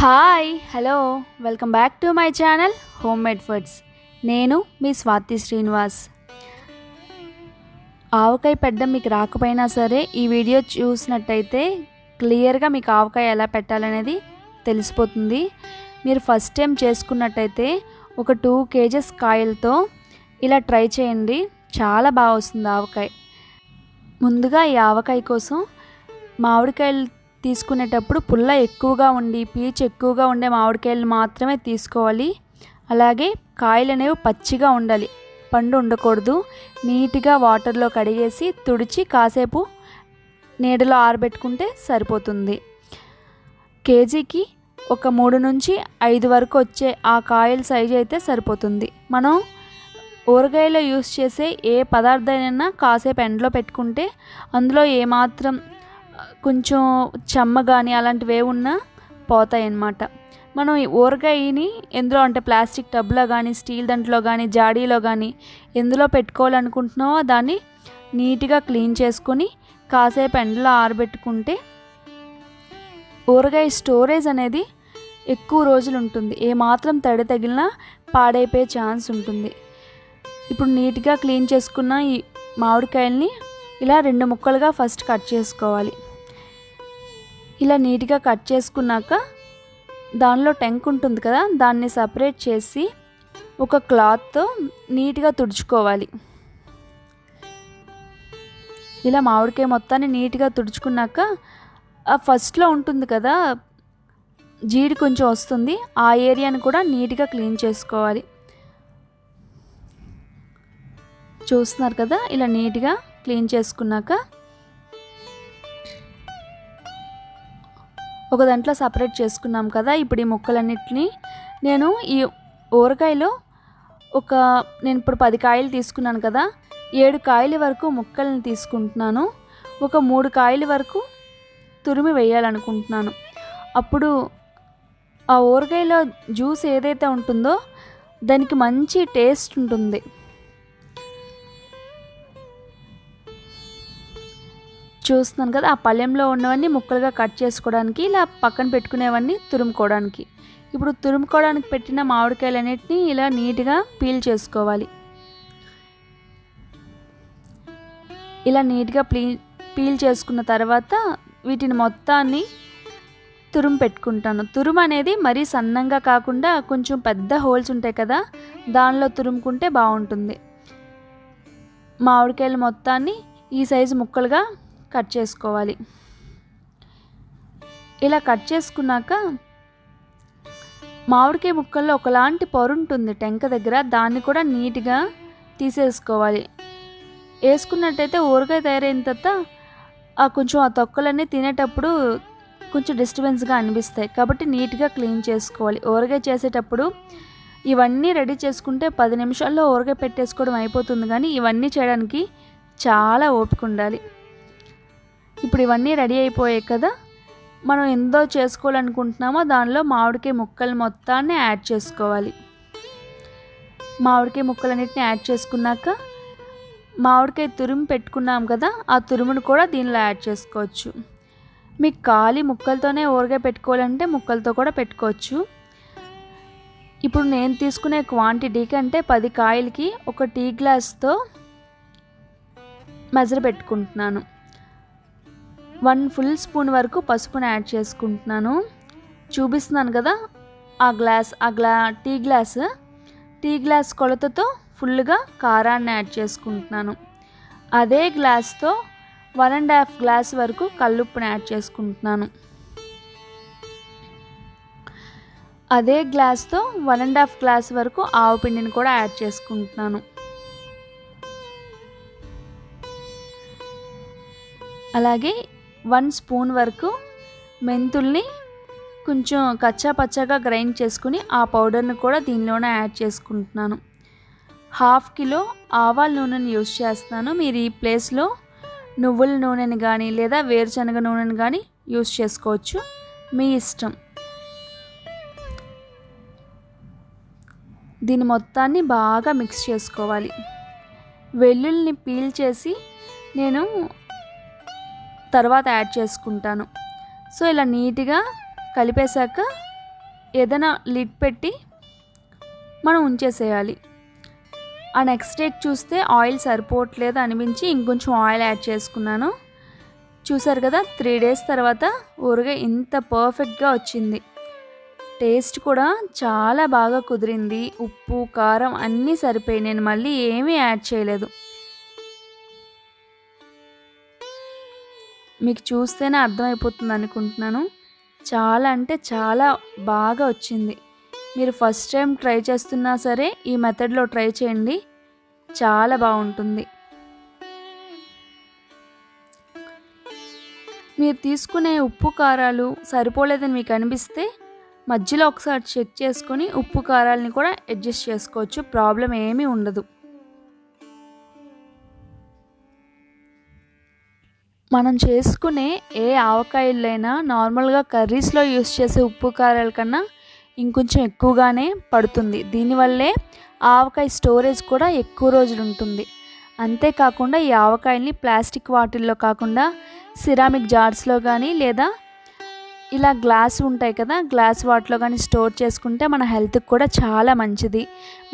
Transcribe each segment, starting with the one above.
Hi hello welcome back to my channel home made foods నేను మీ స్వాతి శ్రీనివాస్. ఆవకాయ పెట్టడం మీకు రాకపోయినా సరే ఈ వీడియో చూసినట్టయితే క్లియర్గా మీకు ఆవకాయ ఎలా పెట్టాలనేది తెలిసిపోతుంది. మీరు ఫస్ట్ టైం చేసుకున్నట్టయితే ఒక టూ కేజెస్ కాయలతో ఇలా ట్రై చేయండి. చాలా బాగా వస్తుంది ఆవకాయ. ముందుగా ఈ ఆవకాయ కోసం మామిడికాయలు తీసుకునేటప్పుడు పుల్ల ఎక్కువగా ఉండి పీచు ఎక్కువగా ఉండే మామిడికాయలు మాత్రమే తీసుకోవాలి. అలాగే కాయలు అనేవి పచ్చిగా ఉండాలి. పండు ఉండకూడదు. నీట్గా వాటర్లో కడిగేసి తుడిచి కాసేపు నీడలో ఆరబెట్టుకుంటే సరిపోతుంది. కేజీకి ఒక మూడు నుంచి ఐదు వరకు వచ్చే ఆ కాయల సైజు అయితే సరిపోతుంది. మనం ఊరగాయలో యూస్ చేసే ఏ పదార్థమైనా కాసేపు ఎండలో పెట్టుకుంటే అందులో ఏమాత్రం కొంచెం చెమ్మ కానీ అలాంటివి ఏ ఉన్నా పోతాయి అన్నమాట మనం ఊరగాయని ఎందులో అంటే ప్లాస్టిక్ టబ్లో కానీ స్టీల్ దాంట్లో కానీ జాడీలో కానీ ఎందులో పెట్టుకోవాలనుకుంటున్నావో దాన్ని నీట్గా క్లీన్ చేసుకొని కాసేపు ఎండలో ఆరబెట్టుకుంటే ఊరగాయ స్టోరేజ్ అనేది ఎక్కువ రోజులు ఉంటుంది. ఏమాత్రం తడి తగిలినా పాడైపోయే ఛాన్స్ ఉంటుంది. ఇప్పుడు నీట్గా క్లీన్ చేసుకున్న ఈ మామిడికాయల్ని ఇలా రెండు ముక్కలుగా ఫస్ట్ కట్ చేసుకోవాలి. ఇలా నీట్గా కట్ చేసుకున్నాక దానిలో టెంక్ ఉంటుంది కదా దాన్ని సపరేట్ చేసి ఒక క్లాత్తో నీట్గా తుడుచుకోవాలి. ఇలా మామిడికాయ మొత్తాన్ని నీట్గా తుడుచుకున్నాక ఆ ఫస్ట్లో ఉంటుంది కదా జీడి కొంచెం వస్తుంది ఆ ఏరియాని కూడా నీట్గా క్లీన్ చేసుకోవాలి. చూస్తున్నారు కదా ఇలా నీట్గా క్లీన్ చేసుకున్నాక ఒక దాంట్లో సపరేట్ చేసుకున్నాం కదా ఇప్పుడు ఈ ముక్కలన్నిటిని నేను ఈ ఊరకాయలో ఒక నేను ఇప్పుడు పది కాయలు తీసుకున్నాను కదా ఏడు కాయల వరకు ముక్కల్ని తీసుకుంటున్నాను. ఒక మూడు కాయల వరకు తురిమి వేయాలనుకుంటున్నాను. అప్పుడు ఆ ఊరగాయలో జ్యూస్ ఏదైతే ఉంటుందో దానికి మంచి టేస్ట్ ఉంటుంది. చూస్తున్నాను కదా ఆ పళ్ళెంలో ఉన్నవన్నీ ముక్కలుగా కట్ చేసుకోవడానికి ఇలా పక్కన పెట్టుకునేవన్నీ తురుముకోవడానికి. ఇప్పుడు తురుముకోవడానికి పెట్టిన మామిడికాయలన్నిటిని ఇలా నీట్గా పీల్ చేసుకోవాలి. ఇలా నీట్గా ప్లీ పీల్ చేసుకున్న తర్వాత వీటిని మొత్తాన్ని తురుము పెట్టుకుంటాను. తురుము అనేది మరీ సన్నంగా కాకుండా కొంచెం పెద్ద హోల్స్ ఉంటాయి కదా దానిలో తురుముకుంటే బాగుంటుంది. మామిడికాయలు మొత్తాన్ని ఈ సైజు ముక్కలుగా కట్ చేసుకోవాలి. ఇలా కట్ చేసుకున్నాక మామిడికాయ ముక్కల్లో ఒకలాంటి పొరు ఉంటుంది టెంక దగ్గర దాన్ని కూడా నీట్గా తీసేసుకోవాలి. వేసుకున్నట్టయితే ఊరగాయ తయారైన తర్వాత ఆ కొంచెం ఆ తొక్కలన్నీ తినేటప్పుడు కొంచెం డిస్టర్బెన్స్గా అనిపిస్తాయి. కాబట్టి నీట్గా క్లీన్ చేసుకోవాలి. ఊరగాయ చేసేటప్పుడు ఇవన్నీ రెడీ చేసుకుంటే పది నిమిషాల్లో ఊరగాయ పెట్టేసుకోవడం అయిపోతుంది. కానీ ఇవన్నీ చేయడానికి చాలా ఓపిక ఉండాలి. ఇప్పుడు ఇవన్నీ రెడీ అయిపోయాయి కదా. మనం ఎంతో చేసుకోవాలనుకుంటున్నామో దానిలో మామిడికాయ ముక్కలు మొత్తాన్ని యాడ్ చేసుకోవాలి. మామిడికాయ ముక్కలన్నిటిని యాడ్ చేసుకున్నాక మామిడికాయ తురుము పెట్టుకున్నాం కదా ఆ తురుమును కూడా దీనిలో యాడ్ చేసుకోవచ్చు. మీకు ఖాళీ ముక్కలతోనే ఊరగాయ పెట్టుకోవాలంటే ముక్కలతో కూడా పెట్టుకోవచ్చు. ఇప్పుడు నేను తీసుకునే క్వాంటిటీ కంటే పది కాయలకి ఒక టీ గ్లాస్తో మెజర్ పెట్టుకుంటున్నాను. వన్ ఫుల్ స్పూన్ వరకు పసుపుని యాడ్ చేసుకుంటున్నాను. చూపిస్తున్నాను కదా ఆ గ్లాస్ ఆ గ్లా టీ గ్లాస్. టీ గ్లాస్ కొలతతో ఫుల్గా కారాన్ని యాడ్ చేసుకుంటున్నాను. అదే గ్లాస్తో వన్ అండ్ హాఫ్ గ్లాస్ వరకు కల్లుప్పుని యాడ్ చేసుకుంటున్నాను. అదే గ్లాస్తో వన్ అండ్ హాఫ్ గ్లాస్ వరకు ఆవు పిండిని కూడా యాడ్ చేసుకుంటున్నాను. అలాగే వన్ స్పూన్ వరకు మెంతుల్ని కొంచెం కచ్చా పచ్చగా గ్రైండ్ చేసుకుని ఆ పౌడర్ని కూడా దీనిలోనే యాడ్ చేసుకుంటున్నాను. హాఫ్ కిలో ఆవాల నూనెని యూస్ చేస్తున్నాను. మీరు ఈ ప్లేస్లో నువ్వుల నూనెని కానీ లేదా వేరుశనగ నూనెని కానీ యూస్ చేసుకోవచ్చు. మీ ఇష్టం. దీని మొత్తాన్ని బాగా మిక్స్ చేసుకోవాలి. వెల్లుల్ని పీల్ చేసి నేను తర్వాత యాడ్ చేసుకుంటాను. సో ఇలా నీట్గా కలిపేశాక ఏదైనా లిడ్ పెట్టి మనం ఉంచేసేయాలి. ఆ నెక్స్ట్ డే చూస్తే ఆయిల్ సరిపోవట్లేదు అనిపించి ఇంకొంచెం ఆయిల్ యాడ్ చేసుకున్నాను. చూసారు కదా త్రీ డేస్ తర్వాత ఊరగాయ ఇంత పర్ఫెక్ట్గా వచ్చింది. టేస్ట్ కూడా చాలా బాగా కుదిరింది. ఉప్పు కారం అన్నీ సరిపోయి నేను మళ్ళీ ఏమీ యాడ్ చేయలేదు. మీకు చూస్తేనే అర్థమైపోతుంది అనుకుంటున్నాను. చాలా అంటే చాలా బాగా వచ్చింది. మీరు ఫస్ట్ టైం ట్రై చేస్తున్నా సరే ఈ మెథడ్లో ట్రై చేయండి. చాలా బాగుంటుంది. మీరు తీసుకునే ఉప్పు కారాలు సరిపోలేదని మీకు అనిపిస్తే మధ్యలో ఒకసారి చెక్ చేసుకొని ఉప్పు కారాలని కూడా అడ్జస్ట్ చేసుకోవచ్చు. ప్రాబ్లం ఏమీ ఉండదు. మనం చేసుకునే ఏ ఆవకాయలైనా నార్మల్గా కర్రీస్లో యూస్ చేసే ఉప్పు కారాల కన్నా ఇంకొంచెం ఎక్కువగానే పడుతుంది. దీనివల్లే ఆవకాయ స్టోరేజ్ కూడా ఎక్కువ రోజులు ఉంటుంది. అంతేకాకుండా ఈ ఆవకాయల్ని ప్లాస్టిక్ వాటిల్లో కాకుండా సిరామిక్ జార్స్లో కానీ లేదా ఇలా గ్లాస్ ఉంటాయి కదా గ్లాస్ వాటిలో కానీ స్టోర్ చేసుకుంటే మన హెల్త్కి కూడా చాలా మంచిది.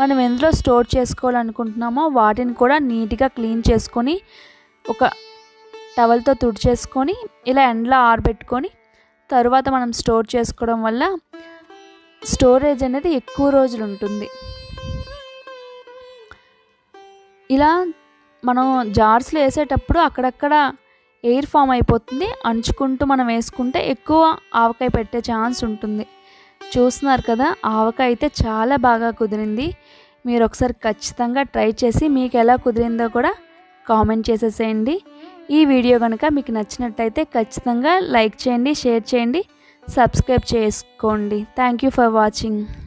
మనం ఎందులో స్టోర్ చేసుకోవాలనుకుంటున్నామో వాటిని కూడా నీట్గా క్లీన్ చేసుకొని ఒక టవల్తో తుడిచేసుకొని ఇలా ఎండలో ఆరబెట్టుకొని తరువాత మనం స్టోర్ చేసుకోవడం వల్ల స్టోరేజ్ అనేది ఎక్కువ రోజులు ఉంటుంది. ఇలా మనం జార్స్లో వేసేటప్పుడు అక్కడక్కడ ఎయిర్ ఫామ్ అయిపోతుంది. అంచుకుంటూ మనం వేసుకుంటే ఎక్కువ ఆవకాయ పెట్టే ఛాన్స్ ఉంటుంది. చూస్తున్నారు కదా ఆవకాయ అయితే చాలా బాగా కుదిరింది. మీరు ఒకసారి ఖచ్చితంగా ట్రై చేసి మీకు ఎలా కుదిరిందో కూడా కామెంట్ చేసేసేయండి. ఈ వీడియో కనుక మీకు నచ్చినట్టయితే ఖచ్చితంగా లైక్ చేయండి షేర్ చేయండి సబ్స్క్రైబ్ చేసుకోండి. Thank you for watching